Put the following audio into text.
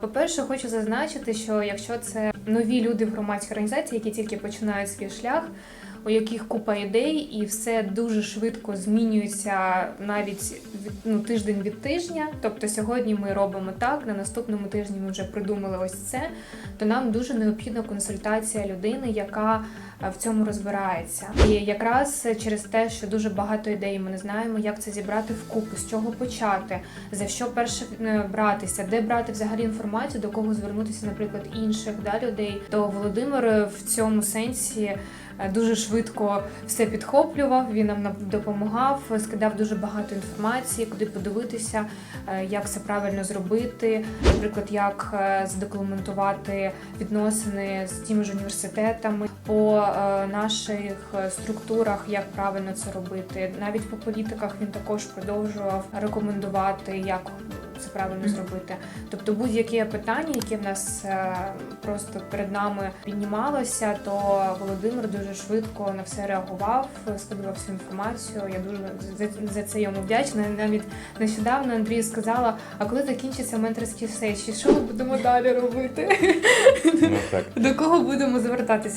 По-перше, хочу зазначити, що якщо це нові люди в громадській організації, які тільки починають свій шлях, у яких купа ідей, і все дуже швидко змінюється навіть від, ну, тиждень від тижня. Тобто сьогодні ми робимо так, на наступному тижні ми вже придумали ось це, то нам дуже необхідна консультація людини, яка е, в цьому розбирається. І якраз через те, що дуже багато ідей, ми не знаємо, як це зібрати вкупу, з чого почати, за що перше е, братися, де брати взагалі інформацію, до кого звернутися, наприклад, інших да, людей. То Володимир е, в цьому сенсі дуже швидко все підхоплював. Він нам допомагав, скидав дуже багато інформації, куди подивитися, е, як це правильно зробити. Наприклад, як е, задокументувати відносини з тими ж університетами по е, наших е, структурах, як правильно це робити. Навіть по політиках він також продовжував рекомендувати, як це правильно зробити. Тобто будь-яке питання, яке в нас е, просто перед нами піднімалося, то Володимир дуже швидко на все реагував, скидував всю інформацію. Я дуже за, за це йому вдячна. Навіть нещодавно Андрію сказала: а коли закінчиться менторські сесії, що ми будемо далі робити? Ну так. До кого будемо звертатися?